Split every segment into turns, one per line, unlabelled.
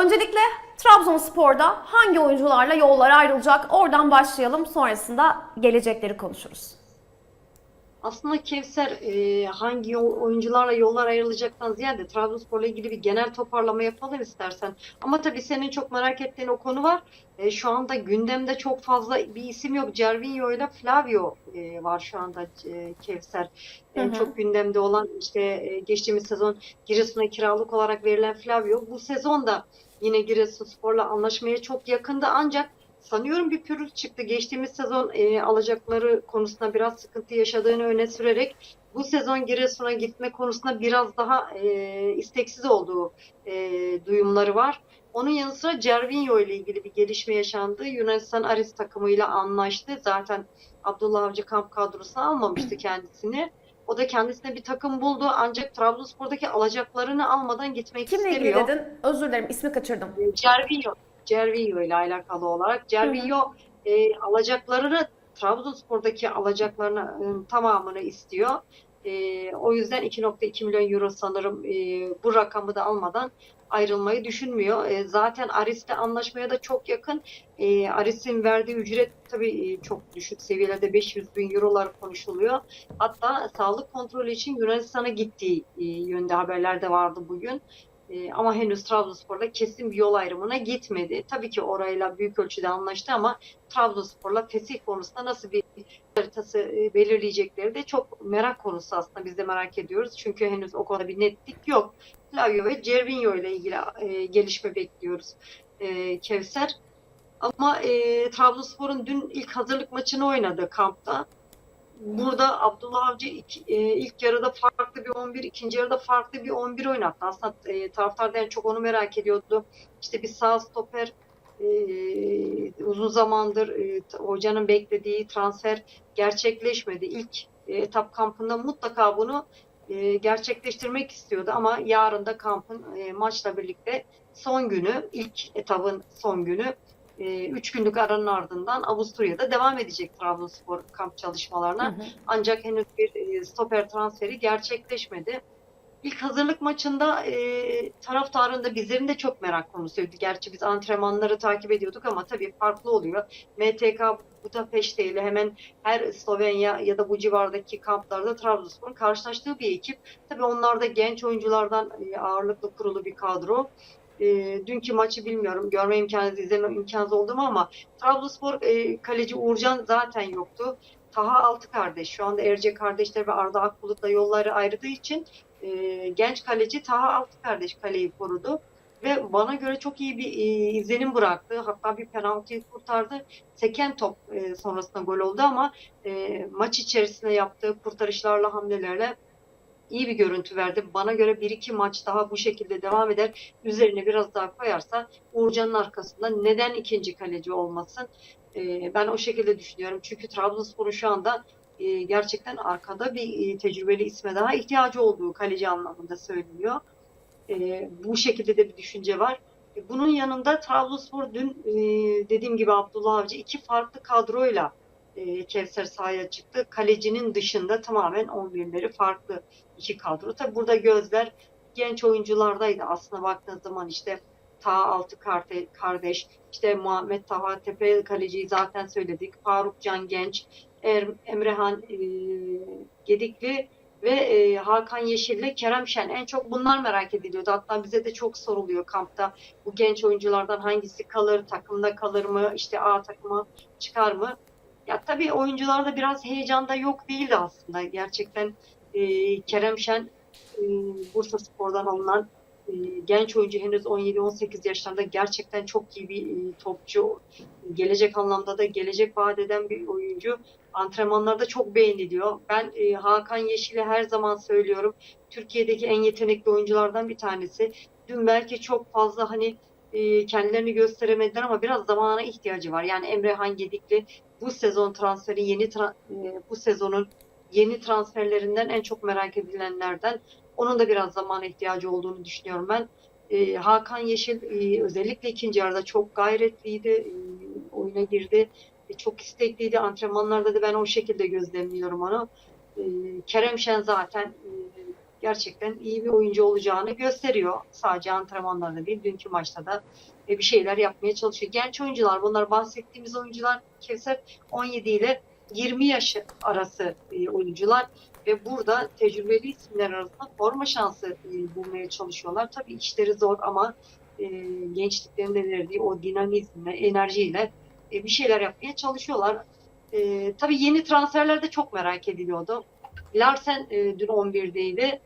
öncelikle Trabzonspor'da hangi oyuncularla yollar ayrılacak? Oradan başlayalım. Sonrasında gelecekleri konuşuruz.
Aslında Kevser e, hangi yol- oyuncularla yollar ayrılacaktan ziyade Trabzonspor'la ilgili bir genel toparlama yapalım istersen. Ama tabii senin çok merak ettiğin o konu var. E, şu anda gündemde çok fazla bir isim yok. Cervinho ile Flavio e, var şu anda e, Kevser. En
Hı hı.
çok gündemde olan işte e, geçtiğimiz sezon Giresun'a kiralık olarak verilen Flavio. Bu sezon da yine Giresunspor'la anlaşmaya çok yakındı ancak sanıyorum bir pürüz çıktı. Geçtiğimiz sezon e, alacakları konusunda biraz sıkıntı yaşadığını öne sürerek bu sezon Giresun'a gitme konusunda biraz daha e, isteksiz olduğu e, duyumları var. Onun yanı sıra Cervinho ile ilgili bir gelişme yaşandı. Yunanistan Aris takımıyla anlaştı. Zaten Abdullah Avcı kamp kadrosuna almamıştı kendisini. O da kendisine bir takım buldu ancak Trabzonspor'daki alacaklarını almadan gitmek
Kimle ilgili
istemiyor.
dedin? Özür dilerim ismi kaçırdım.
Cervinho, Cervinho ile alakalı olarak Cervinho e, alacaklarını Trabzonspor'daki alacaklarını e, tamamını istiyor. E, o yüzden 2.2 milyon euro sanırım e, bu rakamı da almadan ayrılmayı düşünmüyor. E, zaten Aris'le anlaşmaya da çok yakın. E, Aris'in verdiği ücret tabii e, çok düşük seviyelerde 500 bin eurolar konuşuluyor. Hatta sağlık kontrolü için Yunanistan'a gittiği e, yönde haberler de vardı bugün. E, ama henüz Trabzonspor'la kesin bir yol ayrımına gitmedi. Tabii ki orayla büyük ölçüde anlaştı ama Trabzonspor'la fesih konusunda nasıl bir haritası e, belirleyecekleri de çok merak konusu aslında biz de merak ediyoruz. Çünkü henüz o konuda bir netlik yok. Flavio ve Cervinho ile ilgili e, gelişme bekliyoruz e, Kevser. Ama e, Trabzonspor'un dün ilk hazırlık maçını oynadı kampta. Burada Abdullah Avcı ilk, e, ilk yarıda farklı bir 11, ikinci yarıda farklı bir 11 oynattı. Aslında e, taraftar en çok onu merak ediyordu. İşte bir sağ stoper e, uzun zamandır e, hocanın beklediği transfer gerçekleşmedi. İlk e, etap kampında mutlaka bunu e, gerçekleştirmek istiyordu ama yarın da kampın e, maçla birlikte son günü, ilk etabın son günü e, üç günlük aranın ardından Avusturya'da devam edecek Trabzonspor kamp çalışmalarına.
Hı hı.
Ancak henüz bir e, stoper transferi gerçekleşmedi. İlk hazırlık maçında e, taraftarın da bizlerin de çok merak konusuydu. Gerçi biz antrenmanları takip ediyorduk ama tabii farklı oluyor. MTK Budapeşte ile hemen her Slovenya ya da bu civardaki kamplarda Trabzonspor'un karşılaştığı bir ekip. Tabii onlar da genç oyunculardan e, ağırlıklı kurulu bir kadro. E, dünkü maçı bilmiyorum görme imkanı izleme imkanı oldu mu ama Trabzonspor e, kaleci Uğurcan zaten yoktu. Taha altı kardeş. Şu anda Erce kardeşler ve Arda Akbulut'la yolları ayrıldığı için e, genç kaleci Taha altı kardeş kaleyi korudu. Ve bana göre çok iyi bir e, izlenim bıraktı. Hatta bir penaltıyı kurtardı. Seken top e, sonrasında gol oldu ama e, maç içerisinde yaptığı kurtarışlarla, hamlelerle iyi bir görüntü verdi. Bana göre bir iki maç daha bu şekilde devam eder. Üzerine biraz daha koyarsa Uğurcan'ın arkasında neden ikinci kaleci olmasın? E, ben o şekilde düşünüyorum. Çünkü Trabzonspor'un şu anda e, gerçekten arkada bir e, tecrübeli isme daha ihtiyacı olduğu kaleci anlamında söyleniyor. E, bu şekilde de bir düşünce var. Bunun yanında Trabzonspor dün e, dediğim gibi Abdullah Avcı iki farklı kadroyla Kevser sahaya çıktı. Kalecinin dışında tamamen 11'leri farklı iki kadro. Tabi burada gözler genç oyunculardaydı aslında baktığınız zaman işte Ta Altı kardeş, işte Muhammed Taha Tepe kaleciyi zaten söyledik. Faruk Can Genç, Er, Emrehan e, Gedikli ve e, Hakan Yeşil'le Kerem Şen. En çok bunlar merak ediliyordu. Hatta bize de çok soruluyor kampta. Bu genç oyunculardan hangisi kalır, takımda kalır mı, işte A takıma çıkar mı? Ya tabii oyuncularda biraz heyecanda yok değildi aslında. Gerçekten e, Kerem Şen e, Bursa Spor'dan alınan e, genç oyuncu henüz 17-18 yaşlarında gerçekten çok iyi bir e, topçu. Gelecek anlamda da gelecek vaat eden bir oyuncu. Antrenmanlarda çok beğeniliyor. Ben e, Hakan Yeşil'i her zaman söylüyorum. Türkiye'deki en yetenekli oyunculardan bir tanesi. Dün belki çok fazla hani e, kendilerini gösteremediler ama biraz zamana ihtiyacı var. Yani Emrehan Gedikli bu sezon transferi yeni tra- e, bu sezonun yeni transferlerinden en çok merak edilenlerden. Onun da biraz zamana ihtiyacı olduğunu düşünüyorum ben. E, Hakan Yeşil özellikle ikinci yarıda çok gayretliydi. E, oyuna girdi. Çok istekliydi. Antrenmanlarda da ben o şekilde gözlemliyorum onu. Kerem Şen zaten gerçekten iyi bir oyuncu olacağını gösteriyor. Sadece antrenmanlarda değil, dünkü maçta da e, bir şeyler yapmaya çalışıyor. Genç oyuncular, bunlar bahsettiğimiz oyuncular Kevser 17 ile 20 yaş arası e, oyuncular ve burada tecrübeli isimler arasında forma şansı e, bulmaya çalışıyorlar. Tabii işleri zor ama gençliklerinde verdiği o dinamizmle, enerjiyle bir şeyler yapmaya çalışıyorlar. Tabii yeni transferler de çok merak ediliyordu. Larsen dün 11'deydi.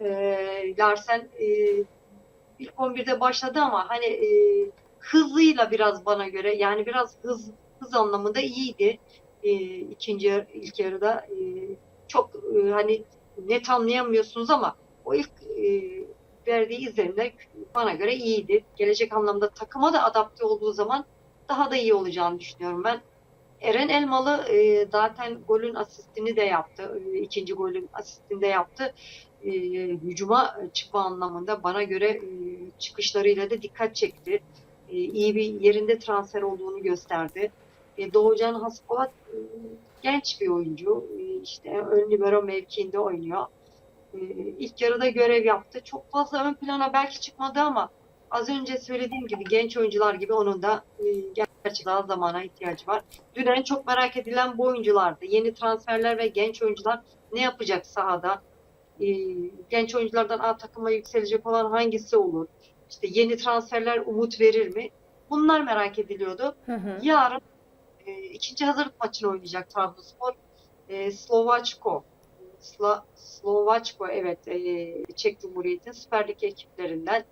E, Larsen e, ilk 11'de başladı ama hani e, hızıyla biraz bana göre yani biraz hız hız anlamında iyiydi. E, ikinci ilk yarıda e, çok e, hani net anlayamıyorsunuz ama o ilk e, verdiği izlenimler bana göre iyiydi. Gelecek anlamda takıma da adapte olduğu zaman daha da iyi olacağını düşünüyorum ben. Eren Elmalı e, zaten golün asistini de yaptı. E, ikinci golün asistini de yaptı. E, hücuma çıkma anlamında bana göre e, çıkışlarıyla da dikkat çekti. E, iyi bir yerinde transfer olduğunu gösterdi. E, Doğucan Haspolat e, genç bir oyuncu. E, işte ön libero mevkiinde oynuyor. E, ilk yarıda görev yaptı. Çok fazla ön plana belki çıkmadı ama az önce söylediğim gibi genç oyuncular gibi onun da e, gerçekten zamana ihtiyacı var. Dün en çok merak edilen bu oyunculardı. Yeni transferler ve genç oyuncular ne yapacak sahada? Ee, genç oyunculardan A takıma yükselecek olan hangisi olur? İşte yeni transferler umut verir mi? Bunlar merak ediliyordu.
Hı hı.
Yarın e, ikinci hazırlık maçını oynayacak Trabzonspor. E, Slovaçko. Sla, Slovaçko evet e, Çek Cumhuriyeti'nin Süper Lig ekiplerinden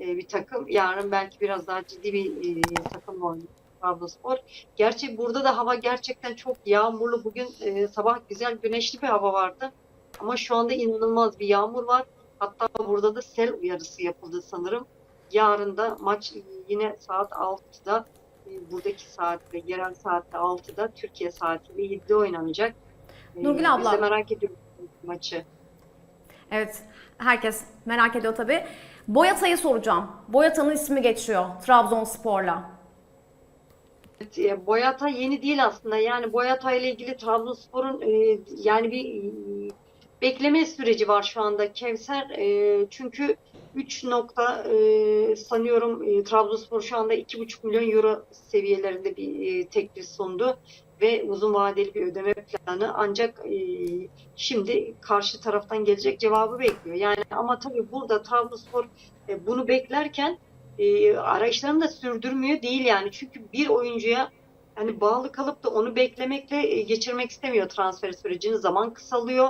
e, bir takım. Yarın belki biraz daha ciddi bir e, takımla oynayacak Trabzonspor. Gerçi burada da hava gerçekten çok yağmurlu. Bugün e, sabah güzel güneşli bir hava vardı. Ama şu anda inanılmaz bir yağmur var. Hatta burada da sel uyarısı yapıldı sanırım. Yarın da maç yine saat 6'da e, buradaki saatte, yerel saatte 6'da, Türkiye saatiyle 7'de oynanacak. E,
Nurgül
Biz de
abla.
merak ediyoruz maçı.
Evet, herkes merak ediyor tabii. Boyata'yı soracağım. Boyata'nın ismi geçiyor Trabzonspor'la.
Evet, e, Boyata yeni değil aslında. Yani Boyata ile ilgili Trabzonspor'un e, yani bir bekleme süreci var şu anda. Kevser e, çünkü 3 nokta e, sanıyorum e, Trabzonspor şu anda 2,5 milyon euro seviyelerinde bir e, teklif sundu ve uzun vadeli bir ödeme planı ancak e, şimdi karşı taraftan gelecek cevabı bekliyor. Yani ama tabii burada Trabzonspor e, bunu beklerken e, arayışlarını da sürdürmüyor değil yani. Çünkü bir oyuncuya hani bağlı kalıp da onu beklemekle e, geçirmek istemiyor transfer sürecini. Zaman kısalıyor.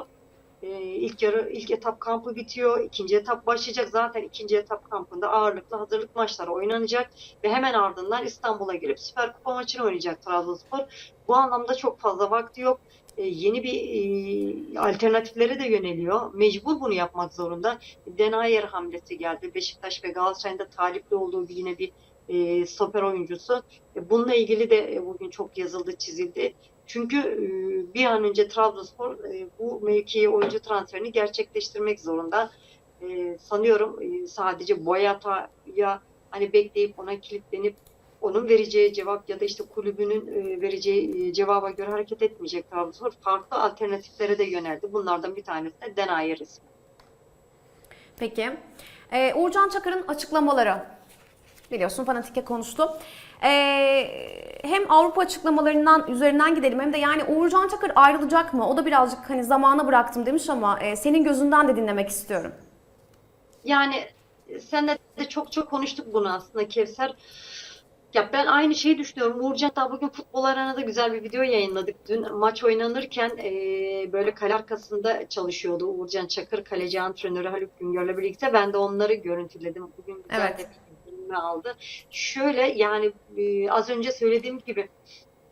E, ilk yarı ilk etap kampı bitiyor. ikinci etap başlayacak. Zaten ikinci etap kampında ağırlıklı hazırlık maçları oynanacak ve hemen ardından İstanbul'a gelip Süper Kupa maçını oynayacak Trabzonspor. Bu anlamda çok fazla vakti yok. E, yeni bir e, alternatiflere de yöneliyor. Mecbur bunu yapmak zorunda. Denayer hamlesi geldi. Beşiktaş ve Galatasaray'ın da talipli olduğu bir yine bir e, stoper oyuncusu. E, bununla ilgili de e, bugün çok yazıldı, çizildi. Çünkü bir an önce Trabzonspor bu mevkiye oyuncu transferini gerçekleştirmek zorunda. Sanıyorum e, sadece Boyata'ya hani bekleyip ona kilitlenip onun vereceği cevap ya da işte kulübünün vereceği cevaba göre hareket etmeyecek Trabzonspor. Farklı alternatiflere de yöneldi. Bunlardan bir tanesi de Denayer ismi.
Peki. Ee, Uğurcan Çakır'ın açıklamaları. Biliyorsun Fanatik'e konuştu. Ee, hem Avrupa açıklamalarından üzerinden gidelim hem de yani Uğurcan Çakır ayrılacak mı? O da birazcık hani zamana bıraktım demiş ama e, senin gözünden de dinlemek istiyorum.
Yani senle de çok çok konuştuk bunu aslında Kevser. Ya ben aynı şeyi düşünüyorum. Uğurcan da bugün futbol arenada güzel bir video yayınladık. Dün maç oynanırken e, böyle kale arkasında çalışıyordu Uğurcan Çakır, kaleci antrenörü Haluk Güngör'le birlikte. Ben de onları görüntüledim. Bugün güzel
Evet.
bir izlenimi aldı. Şöyle yani e, az önce söylediğim gibi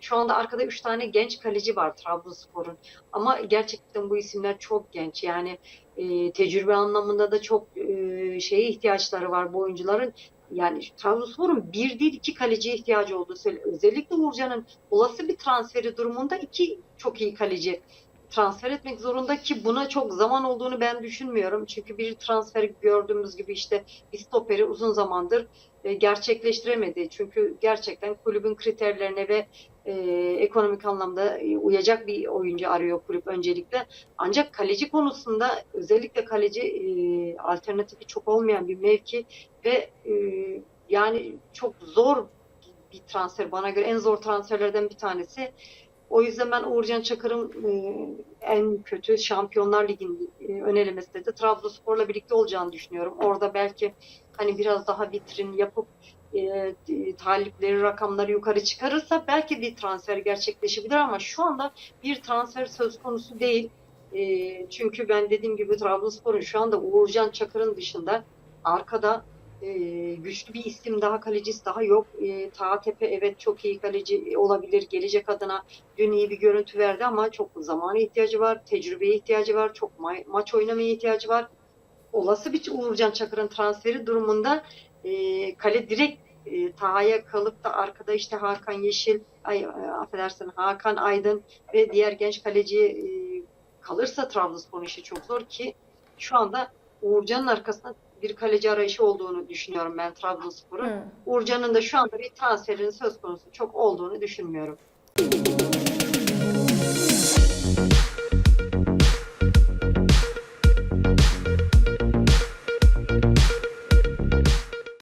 şu anda arkada 3 tane genç kaleci var Trabzonspor'un. Ama gerçekten bu isimler çok genç. Yani e, tecrübe anlamında da çok e, şeye ihtiyaçları var bu oyuncuların. Yani Trabzonspor'un bir değil iki kaleciye ihtiyacı olduğu söyle. Özellikle Uğurcan'ın olası bir transferi durumunda iki çok iyi kaleci transfer etmek zorunda ki buna çok zaman olduğunu ben düşünmüyorum. Çünkü bir transfer gördüğümüz gibi işte bir stoperi uzun zamandır e, gerçekleştiremedi. Çünkü gerçekten kulübün kriterlerine ve e, ekonomik anlamda e, uyacak bir oyuncu arıyor kulüp öncelikle. Ancak kaleci konusunda özellikle kaleci e, alternatifi çok olmayan bir mevki ve e, yani çok zor bir transfer bana göre en zor transferlerden bir tanesi. O yüzden ben Uğurcan Çakır'ın e, en kötü Şampiyonlar Ligi'nin e, ön elemesinde de Trabzonspor'la birlikte olacağını düşünüyorum. Orada belki hani biraz daha vitrin yapıp e, talipleri rakamları yukarı çıkarırsa belki bir transfer gerçekleşebilir ama şu anda bir transfer söz konusu değil. E, çünkü ben dediğim gibi Trabzonspor'un şu anda Uğurcan Çakır'ın dışında arkada e, güçlü bir isim daha kalecisi daha yok. E, Tepe evet çok iyi kaleci olabilir. Gelecek adına dün iyi bir görüntü verdi ama çok zamana ihtiyacı var. Tecrübeye ihtiyacı var. Çok ma- maç oynamaya ihtiyacı var. Olası bir Uğurcan Çakır'ın transferi durumunda e, kale direkt e, Taha'ya kalıp da arkada işte Hakan Yeşil, ay, e, affedersin Hakan Aydın ve diğer genç kaleci e, kalırsa Trabzonspor'un işi çok zor ki şu anda Uğurcan'ın arkasında bir kaleci arayışı olduğunu düşünüyorum ben Trabzonspor'un. Uğurcan'ın da şu anda bir transferin söz konusu çok olduğunu düşünmüyorum.